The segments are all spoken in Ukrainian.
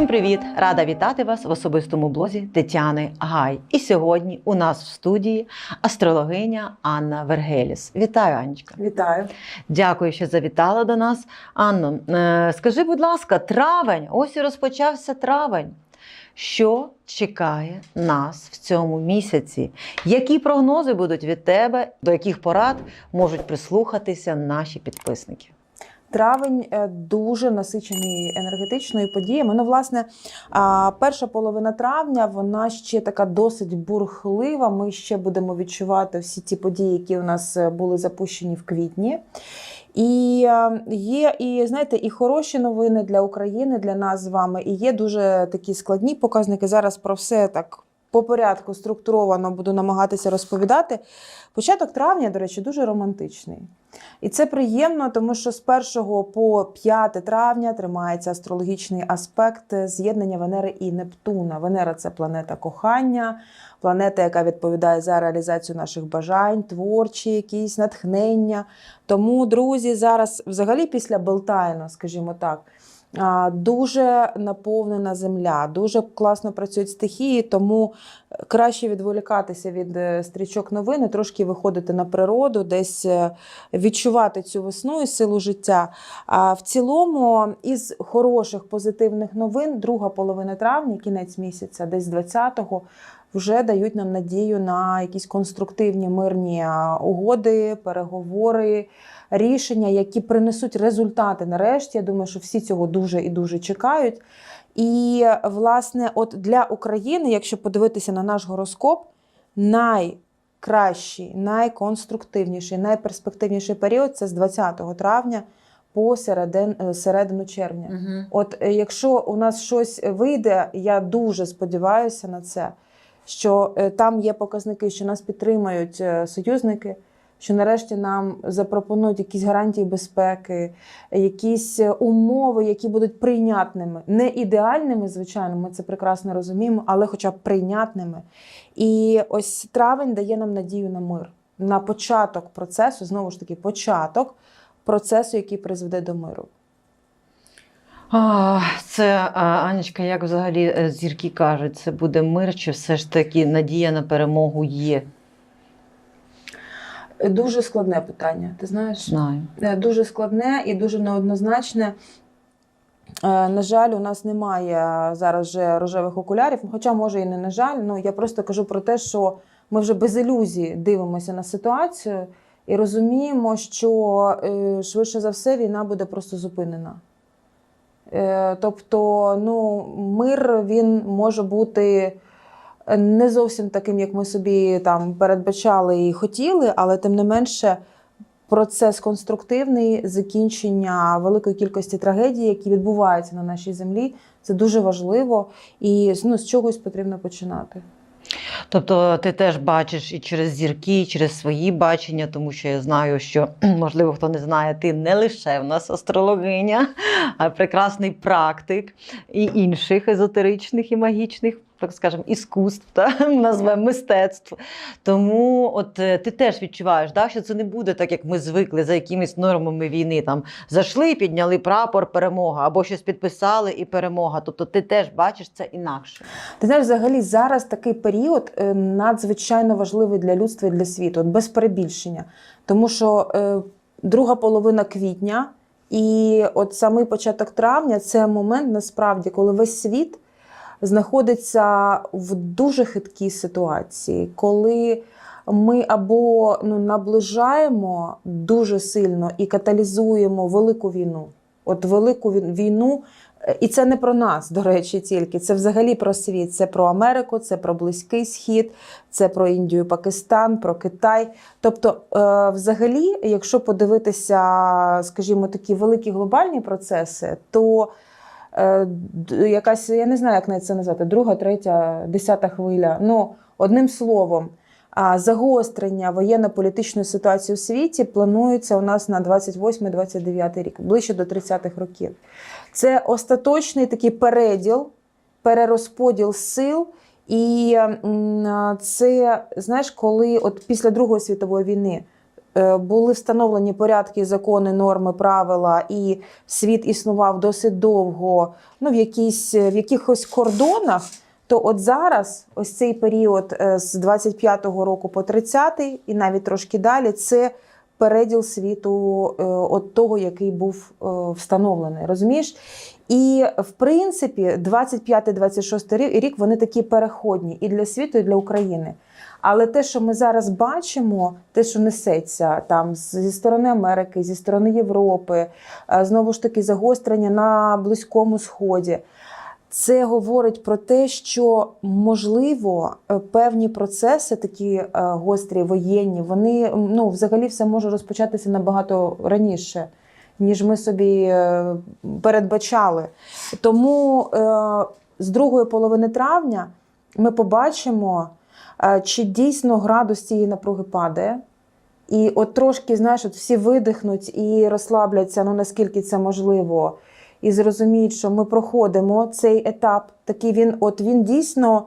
Всім привіт! Рада вітати вас в особистому блозі Тетяни Гай. І сьогодні у нас в студії астрологиня Анна Вергеліс. Вітаю, Анечка. Вітаю. Дякую, що завітала до нас. Анно, е, скажи, будь ласка, травень, ось і розпочався травень. Що чекає нас в цьому місяці? Які прогнози будуть від тебе, до яких порад можуть прислухатися наші підписники? Травень е, дуже насичений енергетичною подіями. Ну, власне, перша половина травня вона ще така досить бурхлива. Ми ще будемо відчувати всі ті події, які у нас е, були запущені в квітні. І е, є і знаєте, і хороші новини для України, для нас з вами, і є дуже такі складні показники. Зараз про все так по порядку структуровано буду намагатися розповідати. Початок травня, до речі, дуже романтичний. І це приємно, тому що з 1 по 5 травня тримається астрологічний аспект з'єднання Венери і Нептуна. Венера це планета кохання, планета, яка відповідає за реалізацію наших бажань, творчі, якісь натхнення. Тому, друзі, зараз, взагалі, після Белтайну, скажімо так. Дуже наповнена земля, дуже класно працюють стихії, тому краще відволікатися від е, стрічок новин, трошки виходити на природу, десь е, відчувати цю весну і силу життя. А в цілому, із хороших позитивних новин, друга половина травня, кінець місяця, десь 20-го, вже дають нам надію на якісь конструктивні мирні угоди, переговори, рішення, які принесуть результати. Нарешті, я думаю, що всі цього дуже і дуже чекають. І, власне, от для України, якщо подивитися на наш гороскоп, найкращий, найконструктивніший, найперспективніший період це з 20 травня по середин, е, середину червня. Угу. От е, якщо у нас щось вийде, я дуже сподіваюся на це, що е, там є показники, що нас підтримають е, союзники, що нарешті нам запропонують якісь гарантії безпеки, якісь е, умови, які будуть прийнятними, не ідеальними, звичайно, ми це прекрасно розуміємо, але хоча б прийнятними. І ось травень дає нам надію на мир, на початок процесу, знову ж таки, початок процесу, який призведе до миру. А, це а, Анечка, як взагалі е, зірки кажуть, це буде мир, чи все ж таки надія на перемогу є? Дуже складне питання, ти знаєш? Знаю. Е, Дуже складне і дуже неоднозначне. Е, На жаль, у нас немає зараз вже рожевих окулярів, хоча, може, і не на жаль. Ну я просто кажу про те, що ми вже без ілюзій дивимося на ситуацію і розуміємо, що швидше за все війна буде просто зупинена. Е, Тобто, ну, мир він може бути не зовсім таким, як ми собі там передбачали і хотіли, але тим не менше. Процес конструктивний закінчення великої кількості трагедій, які відбуваються на нашій землі, це дуже важливо, і ну, з чогось потрібно починати. Тобто ти теж бачиш і через зірки, і через свої бачення, тому що я знаю, що, можливо, хто не знає, ти не лише в нас астрологиня, а прекрасний практик і інших езотеричних і магічних, так скажемо, іскусств, та, назвемо мистецтв. Тому от е, ти теж відчуваєш, да, що це не буде так, як ми звикли за якимись нормами війни. Там зайшли, підняли прапор, перемога, або щось підписали і перемога. Тобто ти теж бачиш це інакше. Ти знаєш, взагалі зараз такий період е, надзвичайно важливий для людства і для світу, от без перебільшення. Тому що е, друга половина квітня і от самий початок травня це момент насправді, коли весь світ знаходиться в дуже хиткій ситуації, коли ми або ну, наближаємо дуже сильно і каталізуємо велику війну. От велику війну, Е, і це не про нас, до речі, тільки це взагалі про світ. Це про Америку, це про Близький Схід, це про Індію, Пакистан, про Китай. Тобто, е, взагалі, якщо подивитися, скажімо, такі великі глобальні процеси, то якась, я не знаю, як навіть це назвати, друга, третя, десята хвиля. Ну, одним словом, загострення воєнно-політичної ситуації у світі планується у нас на 28-29 рік, ближче до 30-х років. Це остаточний такий переділ, перерозподіл сил. І це, знаєш, коли от після Другої світової війни е, були встановлені порядки, закони, норми, правила, і світ існував досить довго, ну в якійсь в якихось кордонах. То от зараз, ось цей період е, з 25-го року по 30-й, і навіть трошки далі, це переділ світу е, от того, який був е, встановлений. Розумієш? І в принципі, 25-26 рік, рік вони такі переходні і для світу, і для України. Але те, що ми зараз бачимо, те, що несеться там зі сторони Америки, зі сторони Європи, е, знову ж таки, загострення на Близькому Сході. Це говорить про те, що можливо е, певні процеси, такі е, гострі, воєнні, вони ну, взагалі все може розпочатися набагато раніше, ніж ми собі передбачали. Тому з другої половини травня ми побачимо, чи дійсно градус цієї напруги падає. І от трошки, знаєш, от всі видихнуть і розслабляться, ну наскільки це можливо, і зрозуміють, що ми проходимо цей етап. Такий він, от він дійсно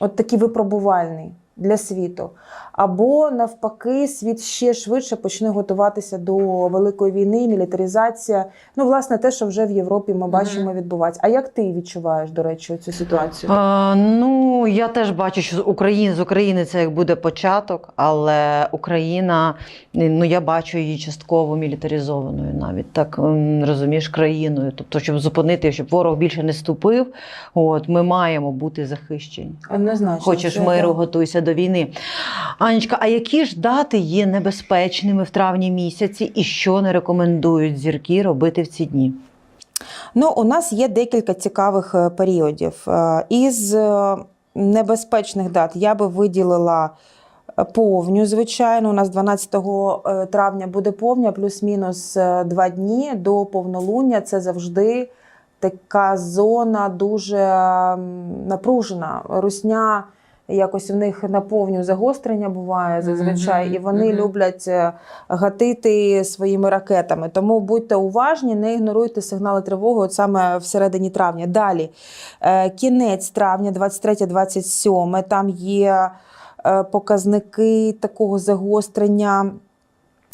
от такий випробувальний для світу. Або навпаки, світ ще швидше почне готуватися до великої війни, мілітаризація. Ну, власне, те, що вже в Європі ми бачимо відбувається. А як ти відчуваєш, до речі, цю ситуацію? А, ну, я теж бачу, що з України, з України це як буде початок, але Україна, ну я бачу її частково мілітаризованою, навіть так розумієш, країною. Тобто, щоб зупинити, щоб ворог більше не ступив, от ми маємо бути захищені. Однозначно. Хочеш це, миру, готуйся до війни. Анечка, а які ж дати є небезпечними в травні місяці, і що не рекомендують зірки робити в ці дні? Ну, у нас є декілька цікавих е, періодів. Е, Із е, небезпечних дат я би виділила повню, звичайно. У нас 12 е, травня буде повня, плюс-мінус два дні до повнолуння. Це завжди така зона дуже напружена. Русня. Якось в них наповню загострення буває зазвичай, і вони люблять е, гатити своїми ракетами. Тому будьте уважні, не ігноруйте сигнали тривоги от саме всередині травня. Далі е, кінець травня, 23-27, там є е, показники такого загострення.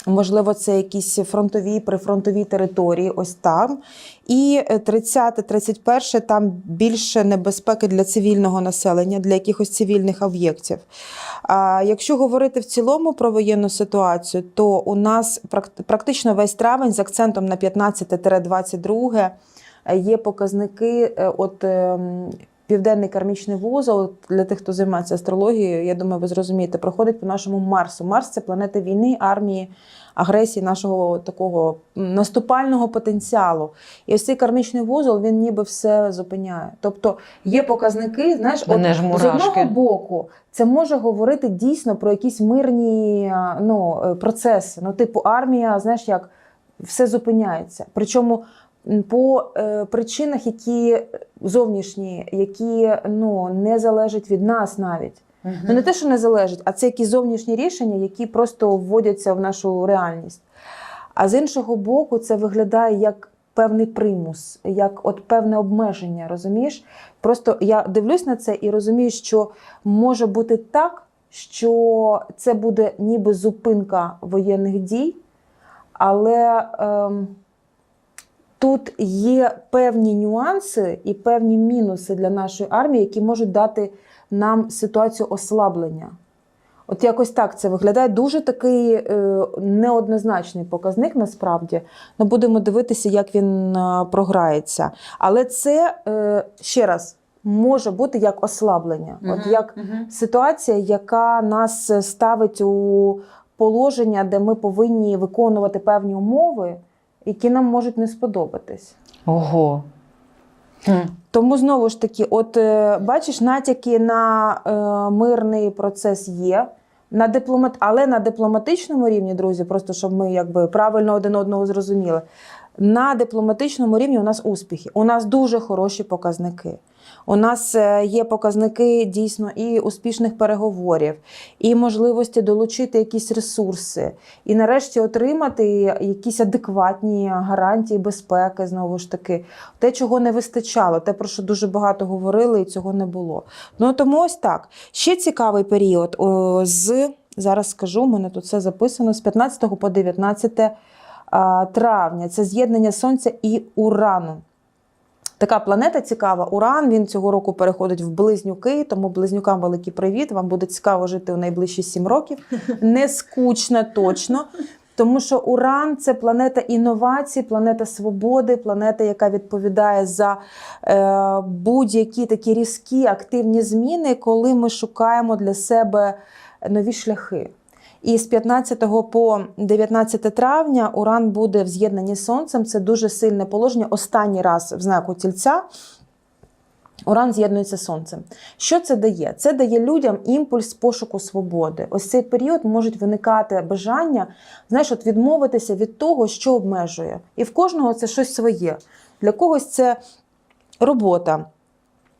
Можливо, це якісь фронтові, прифронтові території, ось там. І 30-31 там більше небезпеки для цивільного населення, для якихось цивільних об'єктів. А якщо говорити в цілому про воєнну ситуацію, то у нас практично весь травень з акцентом на 15-22 е, є показники. е, От ем, південний кармічний вузол для тих, хто займається астрологією, я думаю, ви зрозумієте, проходить по нашому Марсу. Марс це планета війни, армії, агресії, нашого такого наступального потенціалу. І ось цей кармічний вузол він ніби все зупиняє. Тобто є показники, знаєш, от, з одного боку, це може говорити дійсно про якісь мирні ну, е, процеси. Ну, типу, армія, знаєш, як все зупиняється. Причому по е, причинах, які зовнішні, які ну, не залежать від нас навіть. Ну не те, що не залежить, а це якісь зовнішні рішення, які просто вводяться в нашу реальність. А з іншого боку, це виглядає як певний примус, як от певне обмеження, розумієш? Просто я дивлюсь на це і розумію, що може бути так, що це буде ніби зупинка воєнних дій, але ем, тут є певні нюанси і певні мінуси для нашої армії, які можуть дати нам ситуацію ослаблення. От якось так це виглядає. Дуже такий е, неоднозначний показник насправді. Ну, будемо дивитися, як він е, програється. Але це е, ще раз може бути як ослаблення, от як ситуація, яка нас ставить у положення, де ми повинні виконувати певні умови, які нам можуть не сподобатись. Ого. Тому знову ж таки, от е, бачиш, натяки на е, мирний процес є. На дипломат... Але на дипломатичному рівні, друзі, просто щоб ми якби правильно один одного зрозуміли. На дипломатичному рівні у нас успіхи. У нас дуже хороші показники. У нас е, є показники дійсно і успішних переговорів, і можливості долучити якісь ресурси, і нарешті отримати якісь адекватні гарантії безпеки, знову ж таки, те, чого не вистачало, те, про що дуже багато говорили, і цього не було. Ну тому ось так. Ще цікавий період з Зараз скажу, у мене тут все записано з 15 по 19 а, травня. Це з'єднання Сонця і Урану. Така планета цікава. Уран він цього року переходить в близнюки, тому близнюкам великий привіт. Вам буде цікаво жити у найближчі 7 років. Не скучно точно. Тому що Уран це планета інновацій, планета свободи, планета, яка відповідає за е, будь-які такі різкі активні зміни, коли ми шукаємо для себе нові шляхи. І з 15 по 19 травня Уран буде в з'єднанні з Сонцем. Це дуже сильне положення. Останній раз в знаку тільця. Уран з'єднується з сонцем. Що це дає? Це дає людям імпульс пошуку свободи. Ось цей період можуть виникати бажання, знаєш, от відмовитися від того, що обмежує. І в кожного це щось своє. Для когось це робота.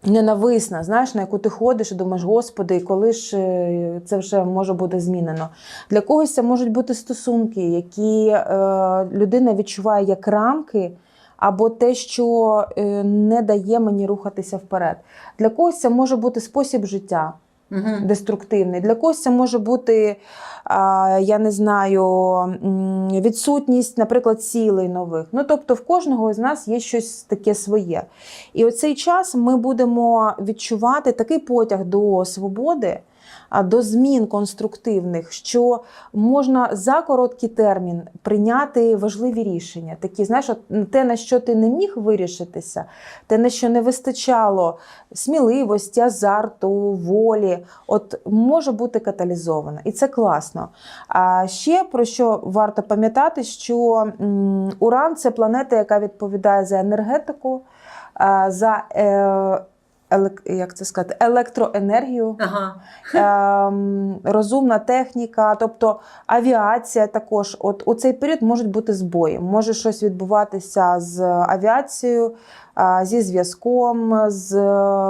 Ненависна, знаєш, на яку ти ходиш і думаєш, господи, і коли ж е, це вже може бути змінено. Для когось це можуть бути стосунки, які е, людина відчуває як рамки, або те, що е, не дає мені рухатися вперед. Для когось це може бути спосіб життя деструктивний. Для когось це може бути, я не знаю, відсутність, наприклад, цілей нових. Ну, тобто, в кожного з нас є щось таке своє. І оцей час ми будемо відчувати такий потяг до свободи. До змін конструктивних, що можна за короткий термін прийняти важливі рішення. Такі, знаєш, от те, на що ти не міг вирішитися, те, на що не вистачало сміливості, азарту, волі, от може бути каталізовано. І це класно. А ще про що варто пам'ятати, що Уран це планета, яка відповідає за енергетику, за е, як це сказати, електроенергію. Ага. ем, розумна техніка, тобто авіація також. От у цей період можуть бути збої. Може щось відбуватися з авіацією, зі зв'язком, з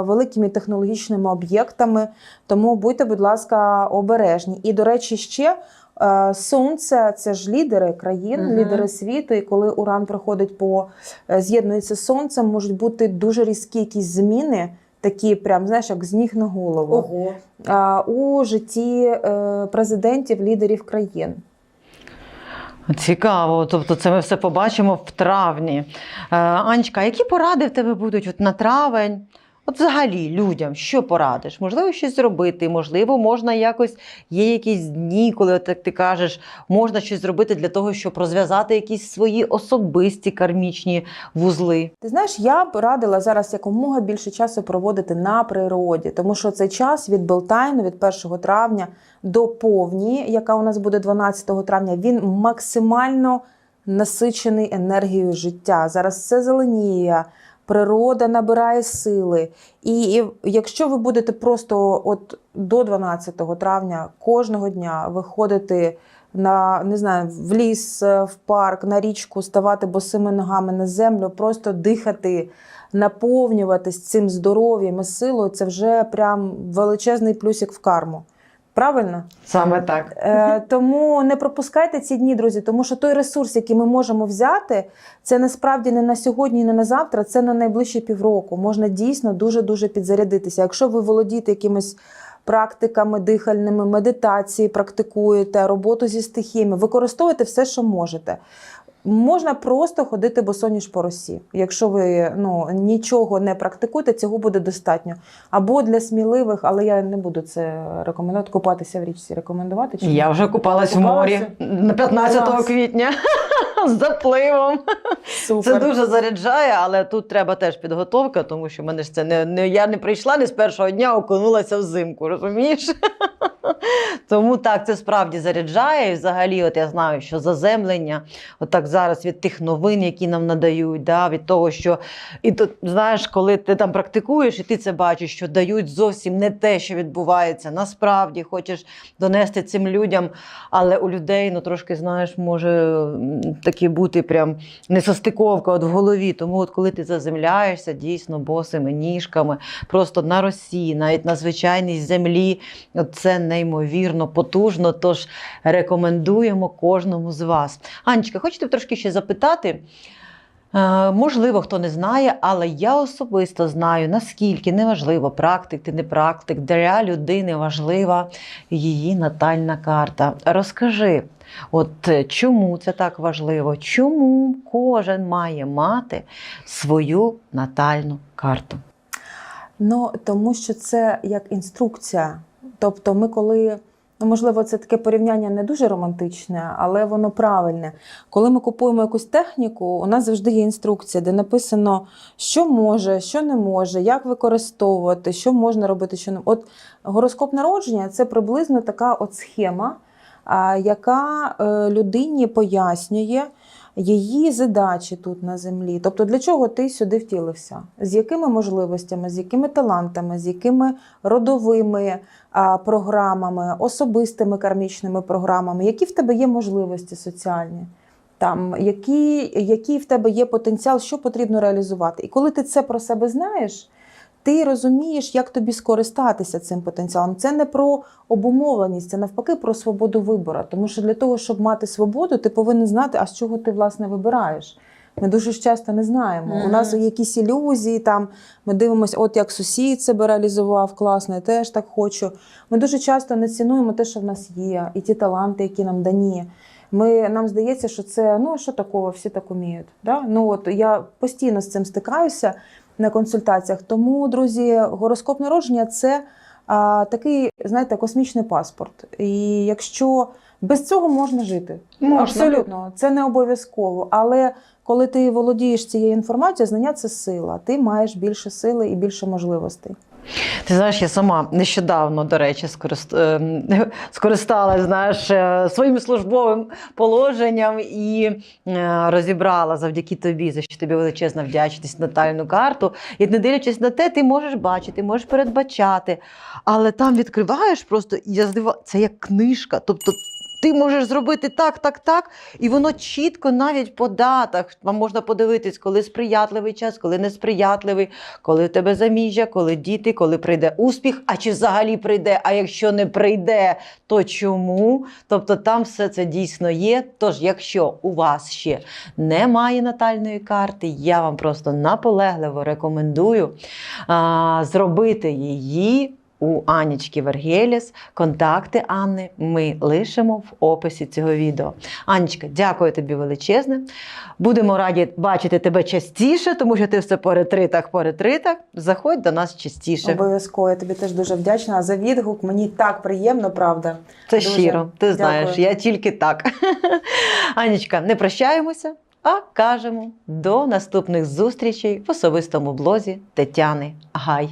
великими технологічними об'єктами. Тому будьте, будь ласка, обережні. І, до речі, ще. е, Сонце це ж лідери країн, Мгм. лідери світу. І коли Уран проходить по е, з'єднується з сонцем, можуть бути дуже різкі якісь зміни, такі, прям знаєш, як з ніг на голову Ого. а, у житті е, президентів, лідерів країн. Цікаво, тобто це ми все побачимо в травні. Е, Анечка, які поради в тебе будуть от на травень? От взагалі людям, що порадиш? Можливо, щось зробити, можливо, можна якось є якісь дні, коли от, як ти кажеш, можна щось зробити для того, щоб розв'язати якісь свої особисті кармічні вузли. Ти знаєш, я б радила зараз якомога більше часу проводити на природі, тому що цей час від Белтайну, від 1 травня до повні, яка у нас буде 12 травня, він максимально насичений енергією життя. Зараз все зеленіє. Природа набирає сили, і, якщо ви будете просто от до 12 травня кожного дня виходити на не знаю, в ліс, е, в парк, на річку, ставати босими ногами на землю, просто дихати, наповнюватись цим здоров'ям і силою, це вже прям величезний плюсик в карму. Правильно? Саме так. Е, тому не пропускайте ці дні, друзі, тому що той ресурс, який ми можемо взяти, це насправді не на сьогодні, не на завтра, це на найближчі півроку. Можна дійсно дуже дуже підзарядитися. Якщо ви володієте якимось практиками дихальними, медитації, практикуєте роботу зі стихіями, використовуйте все, що можете. Можна просто ходити босоніж по росі. Якщо ви ну, нічого не практикуєте, цього буде достатньо. Або для сміливих, але я не буду це рекомендувати. Купатися в річці рекомендувати. Чи? Я вже купалась в морі на 15 Клас. квітня з запливом. Супер. Це дуже заряджає, але тут треба теж підготовка, тому що мене ж це не, не я не прийшла не з першого дня, окунулася взимку, розумієш? Тому так, це справді заряджає. І взагалі, от я знаю, що заземлення, от так зараз від тих новин, які нам надають, да, від того, що і тут знаєш, коли ти там практикуєш, і ти це бачиш, що дають зовсім не те, що відбувається. Насправді хочеш донести цим людям, але у людей ну трошки знаєш, може такі бути прям несостиковка от в голові. Тому, от коли ти заземляєшся дійсно босими ніжками, просто на росі, навіть на звичайній землі, це неймовірно потужно. Тож рекомендуємо кожному з вас. Анечка, хочете трошки ще запитати? Е, Можливо, хто не знає, але я особисто знаю, наскільки неважливо, практик ти не практик, для людини важлива її натальна карта. Розкажи, от е, чому це так важливо? Чому кожен має мати свою натальну карту? Ну тому що це як інструкція. Тобто, ми коли. Ну, можливо, це таке порівняння не дуже романтичне, але воно правильне. Коли ми купуємо якусь техніку, у нас завжди є інструкція, де написано, що може, що не може, як використовувати, що можна робити, що не От гороскоп народження це приблизно така от схема, яка е, людині пояснює її задачі тут на землі. Тобто, для чого ти сюди втілився? З якими можливостями, з якими талантами, з якими родовими програмами, особистими кармічними програмами, які в тебе є можливості соціальні? Там, які, який в тебе є потенціал, що потрібно реалізувати. І коли ти це про себе знаєш, ти розумієш, як тобі скористатися цим потенціалом. Це не про обумовленість, це навпаки про свободу вибору. Тому що для того, щоб мати свободу, ти повинен знати, а з чого ти власне вибираєш. Ми дуже часто не знаємо. Мгм. У нас є якісь ілюзії, там ми дивимося, от як сусід себе реалізував, класно, я теж так хочу. Ми дуже часто не цінуємо те, що в нас є, і ті таланти, які нам дані. Ми, нам здається, що це ну що такого, всі так уміють. Да? Ну, от я постійно з цим стикаюся на консультаціях. Тому, друзі, гороскоп народження це а, такий, знаєте, космічний паспорт. І якщо без цього можна жити, Можна. абсолютно, це не обов'язково. Але коли ти володієш цією інформацією, знання це сила. Ти маєш більше сили і більше можливостей. Ти знаєш, я сама нещодавно, до речі, скорист... ем, скористалась знаєш, е, своїм службовим положенням і е, розібрала завдяки тобі, за що тобі величезна вдячність натальну карту. І не дивлячись на те, ти можеш бачити, можеш передбачати. Але там відкриваєш просто, і я здива... це як книжка. Тобто ти можеш зробити так, так, так, і воно чітко навіть по датах. Вам можна подивитись, коли сприятливий час, коли несприятливий, коли в тебе заміжжя, коли діти, коли прийде успіх, а чи взагалі прийде, а якщо не прийде, то чому? Тобто там все це дійсно є. Тож, якщо у вас ще немає натальної карти, я вам просто наполегливо рекомендую а, зробити її. У Анічки Вергеліс контакти Анни ми лишимо в описі цього відео. Анічка, дякую тобі величезне. Будемо раді бачити тебе частіше, тому що ти все по ретритах, по ретритах. Заходь до нас частіше. Обов'язково я тобі теж дуже вдячна за відгук. Мені так приємно, правда. Це Дуже. щиро. Ти Дякую. знаєш, я тільки так. Анічка, не прощаємося, а кажемо до наступних зустрічей в особистому блозі Тетяни Гай.